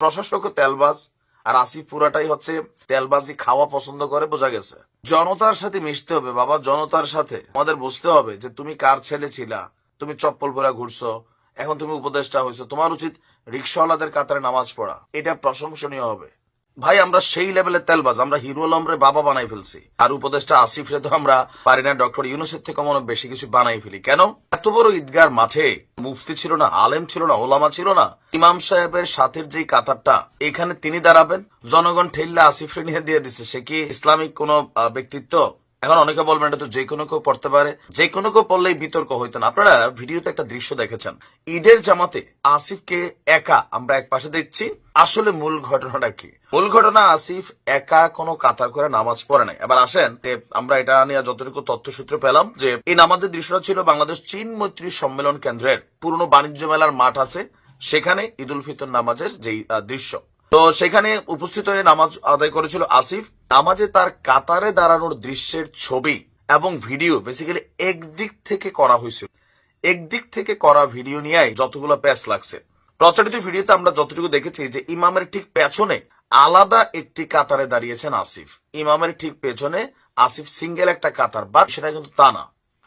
প্রশাসকও তেলবাজ আর আসিফ পুরাটাই হচ্ছে তেলবাজি খাওয়া পছন্দ করে, বোঝা গেছে। জনতার সাথে মিশতে হবে বাবা, জনতার সাথে। আমাদের বুঝতে হবে যে তুমি কার ছেলে ছিলা, তুমি চপ্পল পরা ঘুরছো, এখন তুমি উপদেষ্টা হয়েছো, তোমার উচিত রিক্সাওয়ালাদের কাতারে নামাজ পড়া। এটা প্রশংসনীয় হবে। ভাই, আমরা সেই লেভেলের তেলবাজ, আমরা হিরো আলমরে বাবা বানাই ফেলছি। আর উপদেষ্টা আসিফ রে তো আমরা পারি না, ডক্টর ইউনুসের থেকে মনে বেশি কিছু বানাই ফেলি। কেন? এত বড় ঈদগার মাঠে মুফতি ছিল না, আলেম ছিল না, ওলামা ছিল না। ইমাম সাহেবের সাথের যে কাতারটা, এখানে তিনি দাঁড়াবেন। জনগণ ঠেললে আসিফ রে নিয়ে দিয়ে দিচ্ছে সে কি ইসলামিক কোন ব্যক্তিত্ব? এখন অনেকে বলবেন এটা তো যে কোনো কেউ পড়তে পারে, যে কোনো কেউ পড়লেই বিতর্ক হইতো না। আপনারা ভিডিওতে একটা দৃশ্য দেখেছেন। ঈদের জামাতে আসিফকে একা আমরা এক পাশে দেখছি। আসলে মূল ঘটনাটা কি? মূল ঘটনা, আসিফ একা কোনো কাতার করে নামাজ পড়ে নাই। এবার আসেন আমরা এটা নিয়ে যতটুকু তথ্যসূত্র পেলাম যে এই নামাজের দৃশ্যটা ছিল বাংলাদেশ চীন মৈত্রী সম্মেলন কেন্দ্রের পুরনো বাণিজ্য মেলার মাঠ আছে। সেখানে ঈদ উল ফিতর নামাজের যেই দৃশ্য। তো সেখানে উপস্থিত হয়ে নামাজ আদায় করেছিল আসিফ। নামাজে তার কাতারে দাঁড়ানোর দৃশ্যের ছবি এবং ভিডিও বেসিক্যালি একদিক থেকে করা হয়েছিল। একদিক থেকে করা ভিডিও নিয়ে যতগুলো প্যাচ লাগছে। প্রচারিত ভিডিওতে আমরা যতটুকু দেখেছি যে ইমামের ঠিক পেছনে আলাদা একটি কাতারে দাঁড়িয়েছেন আসিফ। ইমামের ঠিক পেছনে আসিফ সিঙ্গেল একটা কাতার বা সেটা কিন্তু তা না।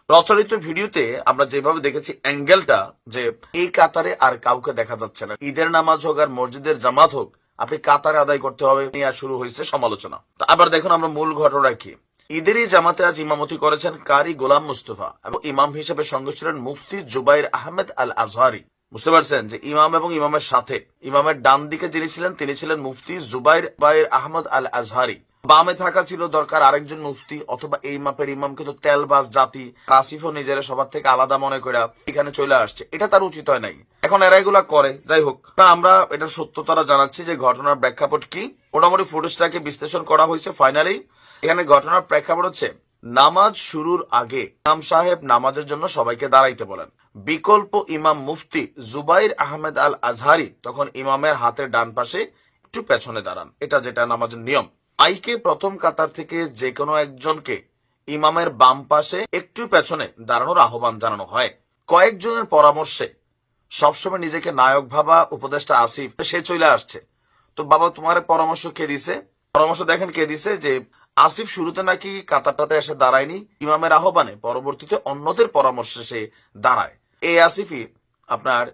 প্রচলিত ভিডিওতে আমরা যেভাবে দেখেছি অ্যাঙ্গেলটা যে এই কাতারে আর কাউকে দেখা যাচ্ছে না। ঈদের নামাজ হোক আর মসজিদের জামাত হোক আপনি কাতারে আদায় করতে হবে, নিয়ে শুরু হয়েছে সমালোচনা। আবার দেখুন আমরা মূল ঘটনা কি। ঈদেরই জামাতে আজ ইমামতি করেছেন কারি গোলাম মুস্তফা এবং ইমাম হিসেবে সঙ্গে ছিলেন মুফতি জুবাইর আহমেদ আল আজহারি বুঝতে পারছেন যে ইমাম এবং ইমামের সাথে, ইমামের ডান দিকে যিনি ছিলেন, তিনি ছিলেন মুফতি জুবাইর বাইর আহমদ আল আজহারি বামে থাকা ছিল দরকার আরেকজন মুফতি, অথবা এই মাপের ইমাম কিন্তু তেলবাজ জাতি কাসিফও নিজের সবার থেকে আলাদা মনে করে এখানে চলে আসছে। এটা তার উচিত হয় নাই। এখন এরা এগুলা করে, যাই হোক। না, আমরা এটার সত্যতারা জানাচ্ছি যে ঘটনার প্রেক্ষাপট কি। মোটামুটি ফুটেজটাকে বিশ্লেষণ করা হয়েছে ফাইনালি। এখানে ঘটনার প্রেক্ষাপট হচ্ছে, নামাজ শুরুর আগে ইমাম সাহেব নামাজের জন্য সবাইকে দাঁড়াইতে বলেন। বিকল্প ইমাম মুফতি জুবাইর আহমেদ আল আজহারি তখন ইমামের হাতের ডান পাশে একটু পেছনে দাঁড়ান। এটা যেটা নামাজের নিয়ম। আইকে প্রথম কাতার থেকে যে কোনো একজনকে ইমামের বাম পাশে একটু পেছনে দাঁড়ানোর আহ্বান জানানো হয়। কয়েকজনের পরামর্শে, সবসময় নিজেকে নায়ক ভাবা উপদেষ্টা আসিফ, সে চলে আসছে। তো বাবা, তোমার পরামর্শ কে দিছে? পরামর্শ দেখেন কে দিছে যে, আসিফ শুরুতে নাকি কাতারটাতে এসে দাঁড়ায়নি, ইমামের আহ্বানে পরবর্তীতে অন্যদের পরামর্শে সে দাঁড়ায়। এই আসিফই আপনার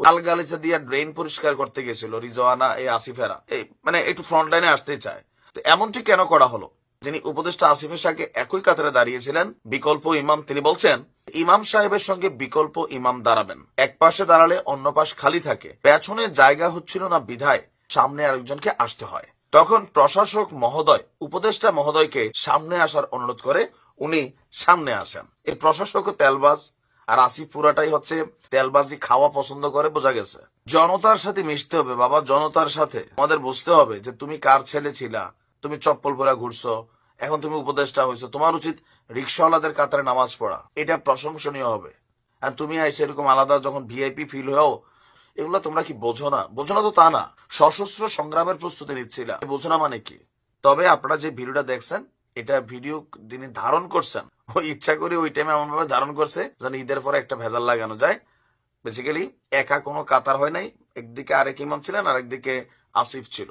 আলগালিচা দিয়ে ড্রেন পরিষ্কার করতে গেছিল, রিজওয়ানা এই আসিফেরা। এই মানে একটু ফ্রন্ট লাইনে আসতে চায়। এমনটি কেন করা হলো? যিনি উপদেষ্টা আসিফের সঙ্গে একই কাতারে দাঁড়িয়েছিলেন, বিকল্প ইমাম তিনি বলছেন, ইমাম সাহেবের সঙ্গে বিকল্প ইমাম দাঁড়াবেন। এক পাশে দাঁড়ালে অন্য পাশ খালি থাকে। পেছনে জায়গা হচ্ছিল না বিধায় সামনে আরেকজনকে আসতে হয়। তখন প্রশাসক মহোদয়, উপদেষ্টা মহোদয়কে সামনে আসার অনুরোধ করে উনি সামনে আসেন। এই প্রশাসকও তেলবাজ, আর আসিফ পুরাটাই হচ্ছে তেলবাজি খাওয়া পছন্দ করে বোঝা গেছে। জনতার সাথে মিশতে হবে বাবা, জনতার সাথে। আমাদের বুঝতে হবে যে তুমি কার ছেলে ছিলা তুমি চপ্পল পরা ঘুরছো, এখন তুমি উপদেষ্টা হয়েছো তোমার উচিত রিক্সাওয়ালাদের কাতারে নামাজ পড়া। এটা প্রশংসনীয় হবে। আর তুমি এসে এরকম আলাদা যখন ভিআইপি ফিল হও, এগুলো তোমরা কি বোঝো না? বোঝো না তো তা না। সশস্ত্র সংগ্রামের প্রস্তুতি নিচ্ছিলা। বোঝো না মানে কি? তবে আপনারা যে ভিডিওটা দেখছেন, এটা ভিডিও যিনি ধারণ করছেন ওই ইচ্ছা করে ওই টাইমে এমন ভাবে ধারণ করছে যেন ঈদের পরে একটা ভেজাল লাগানো যায়। বেসিক্যালি একা কোনো কাতার হয় নাই। একদিকে আরেক ইমাম ছিলেন, আরেকদিকে আসিফ ছিল।